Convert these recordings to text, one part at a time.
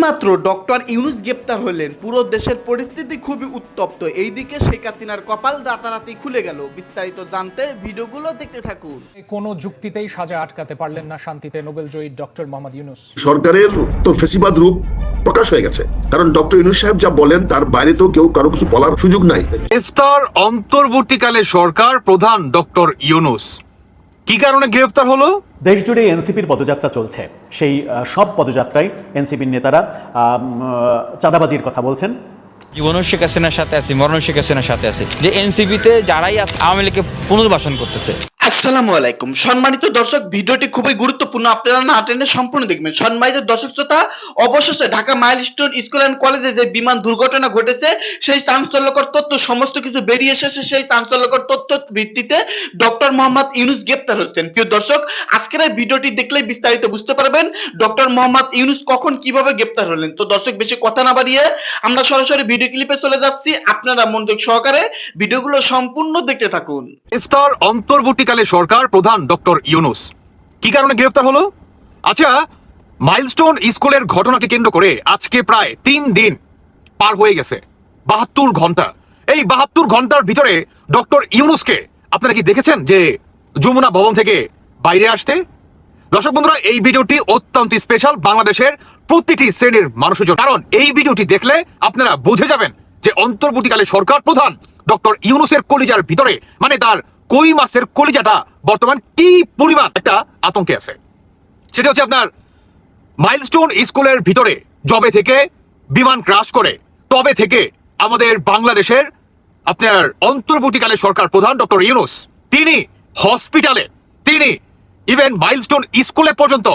এইমাত্র ডক্টর ইউনুস গ্রেপ্তার হলেন পুরো দেশের পরিস্থিতি খুবই উত্তপ্ত। এইদিকে শেখ হাসিনার কপাল রাতারাতি খুলে গেল। বিস্তারিত জানতে ভিডিওগুলো দেখতে থাকুন। কোনো যুক্তিতেই সাজা আটকাতে পারলেন না শান্তিতে নোবেলজয়ী ডক্টর মোহাম্মদ ইউনুস। সরকারের তো ফেসিবাদ রূপ প্রকাশ হয়ে গেছে। কারণ ডক্টর ইউনুস সাহেব যা বলেন তার বাইরে তো কেউ কারও কিছু বলার সুযোগ নাই। গ্রেফতার অন্তর্বর্তীকালে সরকার প্রধান ডক্টর ইউনুস। কি কারণে গ্রেফতার হলো? দেশ জুড়ে এনসিপির পদযাত্রা চলছে। সেই সব পদযাত্রায় এনসিপির নেতারা চাঁদাবাজির কথা বলছেন। জীবনও শেখ হাসিনার সাথে আছি, মরণও শেখ হাসিনার সাথে আছি। যে এনসিপিতে যারাই আওয়ামী লীগকে পুনর্বাসন করতেছে আসসালামু আলাইকুম। সম্মানিত দর্শক, ভিডিওটি খুবই গুরুত্বপূর্ণ। আপনারা না টেনে সম্পূর্ণ দেখবেন। সম্মানিত দর্শক শ্রোতা, অবশেষে ঢাকা মাইলস্টোন স্কুল অ্যান্ড কলেজে যে বিমান দুর্ঘটনা ঘটেছে, সেই চাঞ্চল্যকর তথ্য, সমস্ত কিছু বেরিয়ে এসেছে সেই চাঞ্চল্যকর তথ্য ভিত্তিতে ডক্টর মোহাম্মদ ইউনুস গ্রেপ্তার হচ্ছেন। প্রিয় দর্শক, আজকের এই ভিডিওটি দেখলেই বিস্তারিত বুঝতে পারবেন ডক্টর মোহাম্মদ ইউনুস কখন কীভাবে গ্রেপ্তার হলেন। তো দর্শক, বেশি কথা না বাড়িয়ে আমরা সরাসরি ভিডিও ক্লিপে চলে যাচ্ছি। আপনারা মনোযোগ সহকারে ভিডিওগুলো সম্পূর্ণ দেখতে থাকুন। গ্রেফতার অন্তর্বর্তীকালে সরকার প্রধান ডক্টর ইউনুস। কি কারণে গ্রেফতার হলো? আচ্ছা মাইলস্টোন স্কুলের ঘটনাকে কেন্দ্র করে আজকে প্রায় তিন দিন পার হয়ে গেছে, বাহাত্তর ঘণ্টা। এই বাহাত্তর ঘণ্টার ভিতরে ডক্টর ইউনুসকে আপনারা কি দেখেছেন যে যমুনা ভবন থেকে বাইরে আসতে? দর্শক বন্ধুরা, এই ভিডিওটি অত্যন্ত স্পেশাল বাংলাদেশের প্রতিটি শ্রেণির মানুষের জন্য কারণ এই ভিডিওটি দেখলে আপনারা বুঝে যাবেন যে অন্তর্বর্তীকালে সরকার প্রধান ডক্টর ইউনুসের কলিজার ভিতরে মানে তার কই মাসের কলিজাটা বর্তমান কি পরিমাণ একটা আতঙ্কে আছে? সেটা হচ্ছে আপনার মাইলস্টোন স্কুলের ভিতরে জবে থেকে বিমান ক্রাশ করে, তবে থেকে আমাদের বাংলাদেশের আপনার অন্তর্বর্তীকালে সরকার প্রধান ডক্টর ইউনুস, তিনি হসপিটালে তিনি ইভেন মাইলস্টোন স্কুলে পর্যন্ত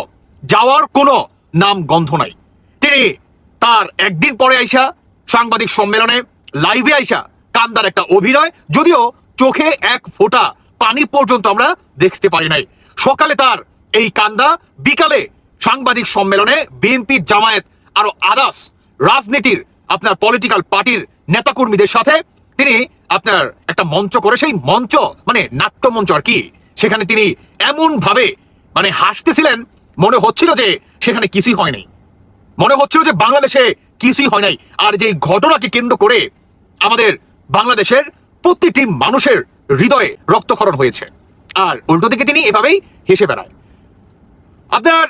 যাওয়ার কোনো নাম গন্ধ নাই। তিনি তার একদিন পরে আইসা সাংবাদিক সম্মেলনে লাইভে আইসা কান্দার একটা অভিনয়, যদিও চোখে এক ফোঁটা পানি পর্যন্ত আমরা দেখতে পারি নাই। সকালে তার এই কান্দা, বিকালে সাংবাদিক সম্মেলনে বিএনপি, জামায়াত আরও আদাস রাজনীতির আপনার পলিটিক্যাল পার্টির নেতাকর্মীদের সাথে তিনি আপনার একটা মঞ্চ করে, সেই মঞ্চ মানে নাট্য মঞ্চ আর কি, সেখানে তিনি এমন ভাবে মানে হাসতেছিলেন, মনে হচ্ছিল যে সেখানে কিছুই হয়নি মনে হচ্ছিল যে বাংলাদেশে কিছুই হয় নাই। আর যে ঘটনাকে কেন্দ্র করে আমাদের বাংলাদেশের প্রতিটি মানুষের হৃদয়ে রক্তক্ষরণ হয়েছে। আর উল্টো দিকে তিনি এভাবেই হেসে বেড়ায়। আপনার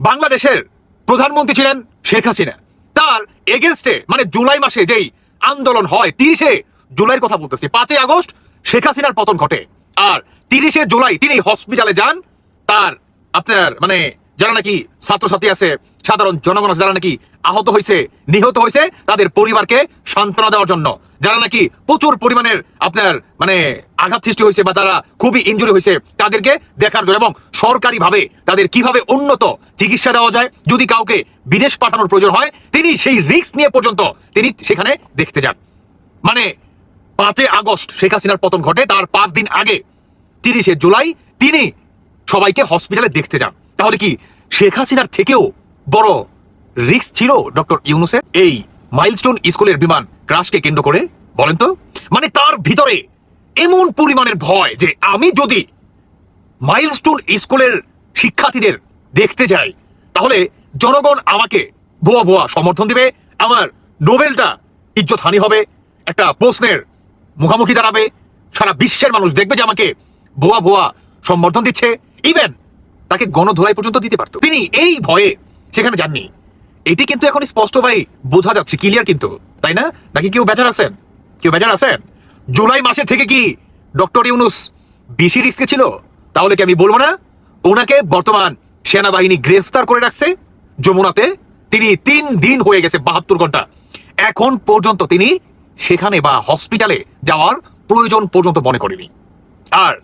বাংলাদেশের প্রধানমন্ত্রী ছিলেন শেখ হাসিনা। তার এগেনস্টে মানে জুলাই মাসে যেই আন্দোলন হয়, তিরিশে জুলাইয়ের কথা বলতেছি, পাঁচই আগস্ট শেখ হাসিনার পতন ঘটে। আর তিরিশে জুলাই তিনি হসপিটালে যান, তার আপনার মানে যারা নাকি ছাত্রছাত্রী আছে সাধারণ জনগণ যারা নাকি আহত হয়েছে, নিহত হয়েছে তাদের পরিবারকে সান্ত্বনা দেওয়ার জন্য। যারা নাকি প্রচুর পরিমাণের আপনার মানে আঘাত সৃষ্টি হয়েছে বা তারা খুবই ইনজুরি হয়েছে, তাদেরকে দেখার জন্য এবং সরকারিভাবে তাদের কীভাবে উন্নত চিকিৎসা দেওয়া যায়, যদি কাউকে বিদেশ পাঠানোর প্রয়োজন হয়, তিনি সেই রিস্ক নিয়ে পর্যন্ত তিনি সেখানে দেখতে যান। মানে পাঁচই আগস্ট শেখ হাসিনার পতন ঘটে, তার পাঁচ দিন আগে, তিরিশে জুলাই, তিনি সবাইকে হসপিটালে দেখতে যান। তাহলে কি শেখ হাসিনার থেকেও বড় রিস্ক ছিল ডক্টর ইউনুসের এই মাইলস্টোন স্কুলের বিমান ক্রাশকে কেন্দ্র করে, বলেন তো? মানে তার ভিতরে এমন পরিমাণের ভয় যে আমি যদি মাইলস্টোন স্কুলের শিক্ষার্থীদের দেখতে যাই, তাহলে জনগণ আমাকে ভুয়া ভুয়া সমর্থন দিবে, আমার নোবেলটা ইজ্জত হানি হবে, একটা প্রশ্নের মুখামুখি দাঁড়াবে, সারা বিশ্বের মানুষ দেখবে যে আমাকে ভুয়া ভুয়া সম্বর্ধন দিচ্ছে ইভেন তাকে গণধোলাই পর্যন্ত দিতে পারতো। তিনি এই ভয়ে সেখানে যাননি। এটি কিন্তু এখন স্পষ্ট ভাই বোঝা যাচ্ছে ক্লিয়ার কিন্তু, তাই না? নাকি কেউ বেজার আছেন? কেউ বেজার আছেন? জুলাই মাসের থেকে কি ডক্টর ইউনুস বেশি রিস্কে ছিল? তাহলে কি আমি বলব না? ওনাকে বর্তমান সেনাবাহিনী গ্রেফতার করে রাখছে। যমুনাতে তিনি তিন দিন হয়ে গেছে বাহাত্তর ঘণ্টা। এখন পর্যন্ত তিনি সেখানে বা হসপিটালে যাওয়ার প্রয়োজন পর্যন্ত মনে করেনি। আর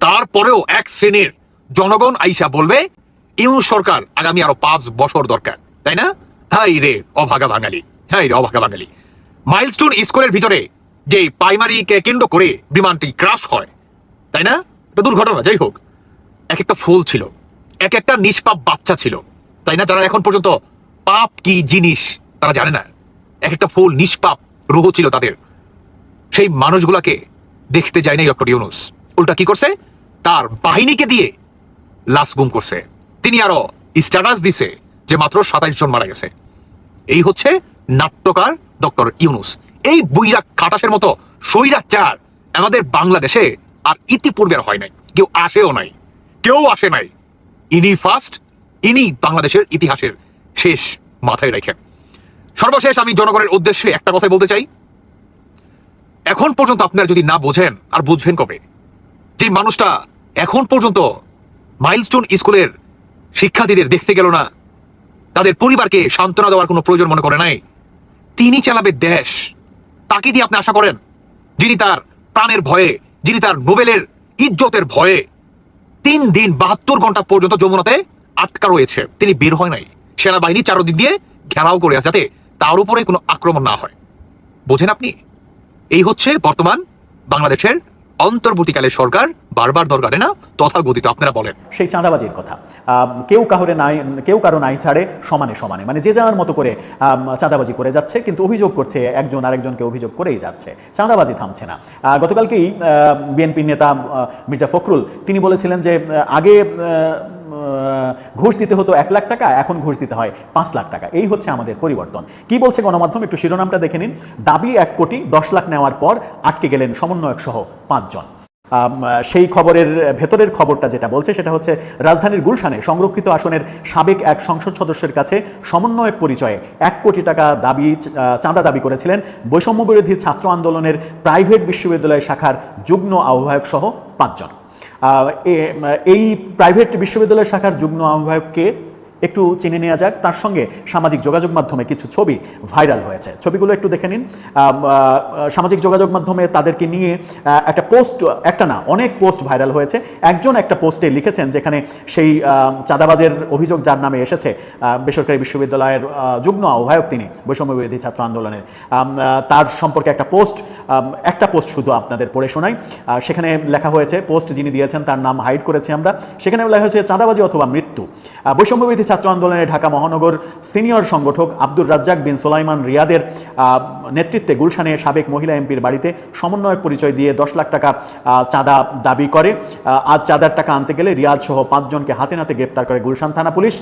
তারপরেও এক শ্রেণির জনগণ আইসা বলবে ইউনুস সরকার আগামী আরও পাঁচ বছর দরকার, তাই না? হাই রে, অভাগা বাঙালি, হাই রে, অভাগা বাঙালি। মাইলস্টোন স্কুলের ভিতরে যে প্রাইমারিকে কেন্দ্র করে বিমানটি ক্রাশ হয়, তাই না? এটা দুর্ঘটনা, যাই হোক। এক একটা ফুল ছিল এক একটা নিষ্পাপ বাচ্চা ছিল, তাই না? যারা এখন পর্যন্ত পাপ কি জিনিস, তারা জানে না। এক একটা ফুল নিষ্পাপ রুহ ছিল তাদের। সেই মানুষগুলাকে দেখতে যায় নাই ডক্টর ইউনুস। উল্টা কি করছে? তার বাহিনীকে দিয়ে লাশ গুম করছে। তিনি আরও স্ট্যাটাস দিছে যে মাত্র সাতাইশ জন মারা গেছে। এই হচ্ছে নাট্যকার ডক্টর ইউনুস। এই বুইরা খাটাসের মতো সৈরাচার আমাদের বাংলাদেশে আর ইতিপূর্বে হয় নাই। কেউ আসেও নাই। কেউ আসে নাই। ইনি ফার্স্ট ইনি বাংলাদেশের ইতিহাসের শেষ মাথায় রেখে। সর্বশেষ আমি জনগণের উদ্দেশ্যে একটা কথাই বলতে চাই। এখন পর্যন্ত আপনারা যদি না বোঝেন, আর বুঝবেন কবে? যে মানুষটা এখন পর্যন্ত মাইলস্টোন স্কুলের শিক্ষার্থীদের দেখতে গেল না। তাদের পরিবারকে সান্ত্বনা দেওয়ার কোনো প্রয়োজন মনে করে নাই। তিনি চালাবে দেশ। তাকে দিয়ে আপনি আশা করেন? যিনি তার প্রাণের ভয়ে, যিনি তার নোবেলের ইজ্জতের ভয়ে তিন দিন বাহাত্তর ঘণ্টা পর্যন্ত যমুনাতে আটকা রয়েছে। তিনি বের হয় নাই। সেনাবাহিনী চারদিক দিয়ে ঘেরাও করে আছে যাতে তার উপরে কোনো আক্রমণ না হয়। বোঝেন আপনি? এই হচ্ছে বর্তমান বাংলাদেশের অন্তর্বর্তীকালের সরকার বারবার দরকারে না, তথাগতিত আপনারা বলেন। সেই চাঁদাবাজির কথা। কেউ কাহরে নাই, কেউ কারও নাই ছাড়ে, সমানে সমানে। মানে যে যাওয়ার মতো করে চাঁদাবাজি করে যাচ্ছে, কিন্তু অভিযোগ করছে একজন আরেকজনকে অভিযোগ করেই যাচ্ছে। চাঁদাবাজি থামছে না। গতকালকেই বিএনপির নেতা মির্জা ফখরুল, তিনি বলেছিলেন যে, আগে ঘুষ দিতে হতো এক লাখ টাকা, এখন ঘুষ দিতে হয় পাঁচ লাখ টাকা। এই হচ্ছে আমাদের পরিবর্তন। কি বলছে গণমাধ্যম? একটু শিরোনামটা দেখে নিন। দাবি এক কোটি, দশ লাখ নেওয়ার পর আটকে গেলেন সমন্বয়ক সহ পাঁচজন। সেই খবরের ভেতরের খবরটা যেটা বলছে, সেটা হচ্ছে রাজধানীর গুলশানে সংরক্ষিত আসনের সাবেক এক সংসদ সদস্যের কাছে সমন্বয়ক পরিচয়ে এক কোটি টাকা দাবি চাঁদা দাবি করেছিলেন বৈষম্য বিরোধী ছাত্র আন্দোলনের প্রাইভেট বিশ্ববিদ্যালয় শাখার যুগ্ম আহ্বায়ক সহ পাঁচজন। এই প্রাইভেট বিশ্ববিদ্যালয় শাখার যুগ্ম আহ্বায়ককে একটু চিনে নেওয়া যাক। তার সঙ্গে সামাজিক যোগাযোগ মাধ্যমে কিছু ছবি ভাইরাল হয়েছে। ছবিগুলো একটু দেখে নিন। সামাজিক যোগাযোগ মাধ্যমে তাদেরকে নিয়ে একটা পোস্ট একটা না অনেক পোস্ট ভাইরাল হয়েছে। একজন একটা পোস্টে লিখেছেন যেখানে সেই চাঁদাবাজের অভিযোগ যার নামে এসেছে বেসরকারি বিশ্ববিদ্যালয়ের যুগ্ম আহ্বায়ক তিনি বৈষম্য বিরোধী ছাত্র আন্দোলনের। তার সম্পর্কে একটা পোস্ট একটা পোস্ট শুধু আপনাদের পড়ে শোনাই। সেখানে লেখা হয়েছে পোস্ট যিনি দিয়েছেন তার নাম হাইড করেছি আমরা। সেখানে লেখা হয়েছে চাঁদাবাজি অথবা মৃত্যু। আহ, বৈষম্য বিরোধী ছাত্র আন্দোলনে ঢাকা মহানগর সিনিয়র সংগঠক আব্দুর রাজ্জাক বিন সোলাইমান রিয়াদের নেতৃত্বে গুলশানে সাবেক মহিলা এমপির বাড়িতে সমন্বয়ক পরিচয় দিয়ে দশ লাখ টাকা চাঁদা দাবি করে। আজ চাঁদার টাকা আনতে গেলে রিয়াদ সহ পাঁচজনকে হাতে নাতে গ্রেপ্তার করে গুলশান থানা পুলিশ।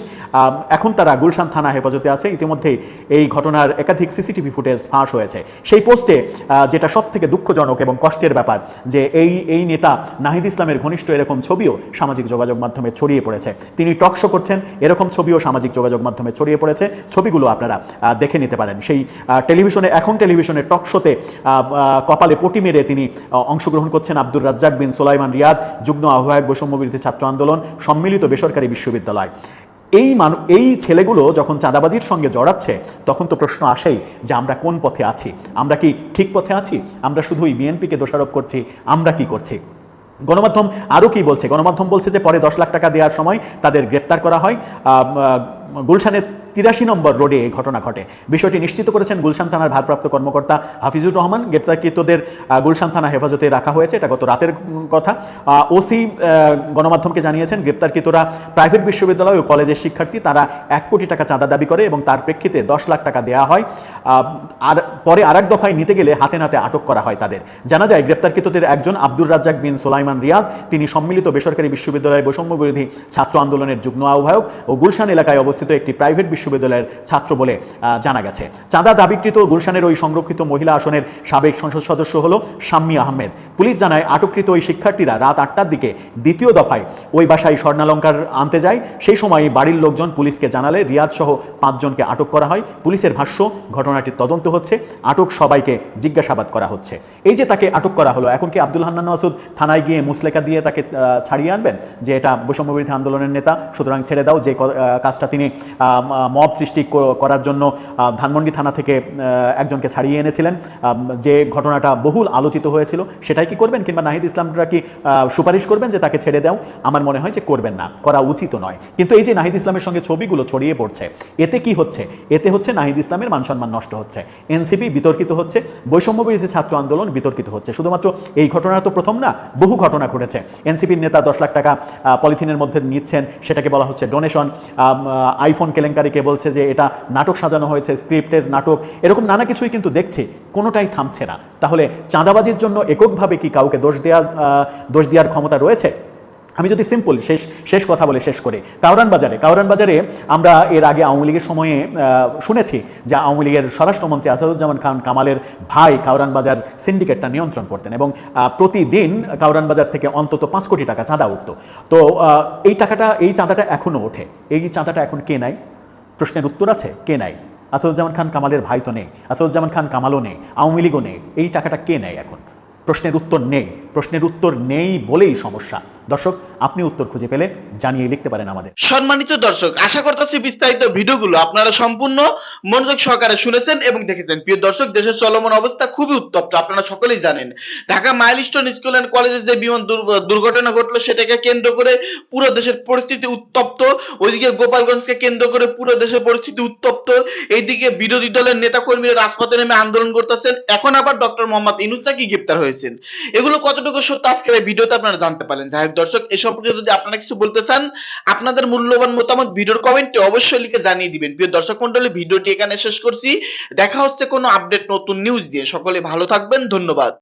এখন তারা গুলশান থানা হেফাজতে আছে। ইতিমধ্যেই এই ঘটনার একাধিক সিসিটিভি ফুটেজ ফাঁস হয়েছে। সেই পোস্টে যেটা সব থেকে দুঃখজনক এবং কষ্টের ব্যাপার যে এই এই নেতা নাহিদ ইসলামের ঘনিষ্ঠ এরকম ছবিও সামাজিক যোগাযোগ মাধ্যমে ছড়িয়ে পড়েছে। তিনি টকশো করছেন, এরকম ছবিও সামাজিক যোগাযোগ মাধ্যমে ছড়িয়ে পড়েছে। ছবিগুলো আপনারা দেখে নিতে পারেন। সেই টেলিভিশনে, এখন টেলিভিশনের টকশোতে কপালে পটি মেরে তিনি অংশগ্রহণ করছেন আব্দুর রাজ্জাক বিন সোলাইমান রিয়াদ, যুগ্ম আহ্বায়ক বৈষম্য বিরোধী ছাত্র আন্দোলন, সম্মিলিত বেসরকারি বিশ্ববিদ্যালয়। এই মানু, এই ছেলেগুলো যখন চাঁদাবাজির সঙ্গে জড়াচ্ছে, তখন তো প্রশ্ন আসেই যে আমরা কোন পথে আছি? আমরা কি ঠিক পথে আছি? আমরা শুধুই বিএনপিকে দোষারোপ করছি? আমরা কি করছি? গণমাধ্যম আরও কি বলছে? গণমাধ্যম বলছে যে পরে দশ লাখ টাকা দেওয়ার সময় তাদের গ্রেপ্তার করা হয়। গুলশানের তিরাশি নম্বর রোডে এই ঘটনা ঘটে। বিষয়টি নিশ্চিত করেছেন গুলশান থানার ভারপ্রাপ্ত কর্মকর্তা হাফিজুর রহমান। গ্রেপ্তারকৃতদের গুলশান থানা হেফাজতে রাখা হয়েছে। এটা গত রাতের কথা। ওসি গণমাধ্যমকে জানিয়েছেন, গ্রেপ্তারকৃতরা প্রাইভেট বিশ্ববিদ্যালয় ও কলেজের শিক্ষার্থী, তারা এক কোটি টাকা চাঁদা দাবি করে এবং তার প্রেক্ষিতে দশ লাখ টাকা দেওয়া হয়। আর পরে আরেক দফায় নিতে গেলে হাতে নাতে আটক করা হয় তাদের। জানা যায়, গ্রেপ্তারকৃতদের একজন আব্দুর রাজ্জাক বিন সোলাইমান রিয়াদ, তিনি সম্মিলিত বেসরকারি বিশ্ববিদ্যালয় বৈষম্য বিরোধী ছাত্র আন্দোলনের যুগ্ম আহ্বায়ক ও গুলশান এলাকায় অবস্থিত একটি প্রাইভেট বিশ্ববিদ্যালয়ের ছাত্র বলে জানা গেছে। চাঁদা দাবিকৃত গুলশানের ওই সংরক্ষিত মহিলা আসনের সাবেক সংসদ সদস্য হল শাম্মী আহমেদ। পুলিশ জানায়, আটককৃত ওই শিক্ষার্থীরা রাত আটটার দিকে দ্বিতীয় দফায় ওই বাসায় স্বর্ণালঙ্কার আনতে যায়। সেই সময় বাড়ির লোকজন পুলিশকে জানালে রিয়াদ সহ পাঁচজনকে আটক করা হয়। পুলিশের ভাষ্য, ঘটনাটির তদন্ত হচ্ছে। আটক সবাইকে জিজ্ঞাসাবাদ করা হচ্ছে। এই যে তাকে আটক করা হলো, এখন কি আব্দুল হান্নান মাসুদ থানায় গিয়ে মুসলেকা দিয়ে তাকে ছাড়িয়ে আনবেন? যে এটা বৈষম্য বিরোধী আন্দোলনের নেতা, সুতরাং ছেড়ে দাও, যে কাজটা তিনি মব সৃষ্টি করার জন্য ধানমন্ডি থানা থেকে একজনকে ছাড়িয়ে এনেছিলেন। যে ঘটনাটা বহুল আলোচিত হয়েছিল, সেটাই কি করবেন? কিংবা নাহিদ ইসলামরা কি সুপারিশ করবেন যে তাকে ছেড়ে দাও? আমার মনে হয় যে করবেন না, করা উচিত নয়। কিন্তু এই যে নাহিদ ইসলামের সঙ্গে ছবিগুলো ছড়িয়ে পড়ছে, এতে কি হচ্ছে? এতে হচ্ছে নাহিদ ইসলামের মান সম্মান নষ্ট হচ্ছে। এনসিপি বিতর্কিত হচ্ছে, বৈষম্য বিরোধী ছাত্র আন্দোলন বিতর্কিত হচ্ছে। শুধুমাত্র এই ঘটনা তো প্রথম না, বহু ঘটনা ঘটেছে। এনসিপির নেতা দশ লাখ টাকা পলিথিনের মধ্যে নিচ্ছেন, সেটাকে বলা হচ্ছে ডোনেশন। আইফোন কেলেঙ্কারিকে বলছে যে এটা নাটক সাজানো হয়েছে, স্ক্রিপ্টের নাটক, এরকম নানা কিছুই কিন্তু দেখছি, কোনোটাই থামছে না। তাহলে চাঁদাবাজির জন্য এককভাবে কি কাউকে দোষ দেওয়া দোষ দেওয়ার ক্ষমতা রয়েছে? আমি যদি সিম্পল শেষ শেষ কথা বলে শেষ করি। কাউরান বাজারে কাউরান বাজারে আমরা এর আগে আওয়ামী লীগের সময়ে শুনেছি যে আওয়ামী লীগের স্বরাষ্ট্রমন্ত্রী আসাদুজ্জামান খান, কামালের ভাই কাউরান বাজার সিন্ডিকেটটা নিয়ন্ত্রণ করতেন এবং প্রতিদিন কাউরান বাজার থেকে অন্তত পাঁচ কোটি টাকা চাঁদা উঠতো। তো এই টাকাটা, এই চাঁদাটা এখনও ওঠে। এই চাঁদাটা এখন কে নেয়? প্রশ্নের উত্তর আছে? কে নেয় আসাদুজ্জামান খান কামালের ভাই তো নেই। আসাদুজ্জামান খান কামালও নেই। আওয়ামী লীগও নেই। এই টাকাটা কে নেয় এখন? প্রশ্নের উত্তর নেই। প্রশ্নের উত্তর নেই বলেই সমস্যা। দর্শক, আপনি উত্তর খুঁজে পেলে জানিয়ে লিখতে পারেন আমাদের। সম্মানিত দর্শক, আশা করতেছি বিস্তারিত ভিডিওগুলো আপনারা সম্পূর্ণ মনোযোগ সহকারে শুনেছেন এবং দেখেছেন। প্রিয় দর্শক, দেশের চলমান অবস্থা খুবই উত্তপ্ত, আপনারা সকলেই জানেন। ঢাকা মাইলস্টোন স্কুল অ্যান্ড কলেজে যে বিমান দুর্ঘটনা ঘটলো, সেটাকে কেন্দ্র করে পুরো দেশের পরিস্থিতি উত্তপ্ত। ওইদিকে গোপালগঞ্জকে কেন্দ্র করে পুরো দেশের পরিস্থিতি উত্তপ্ত। এইদিকে বিরোধী দলের নেতাকর্মীরা রাজপথে নেমে আন্দোলন করতেছেন। এখন আবার ডক্টর মোহাম্মদ ইনুস নাকি গ্রেপ্তার হয়েছেন। এগুলো কতটুকু সত্য আজকের ভিডিওতে আপনারা জানতে পারেন যাই দর্শক, এ সম্পর্কে যদি আপনারা কিছু বলতে চান, আপনাদের মূল্যবান মতামত ভিডিওর কমেন্টে অবশ্যই লিখে জানিয়ে দিবেন। প্রিয় দর্শক মন্ডলী ভিডিওটি এখানে শেষ করছি। দেখা হচ্ছে কোনো আপডেট নতুন নিউজ দিয়ে সকলে ভালো থাকবেন, ধন্যবাদ।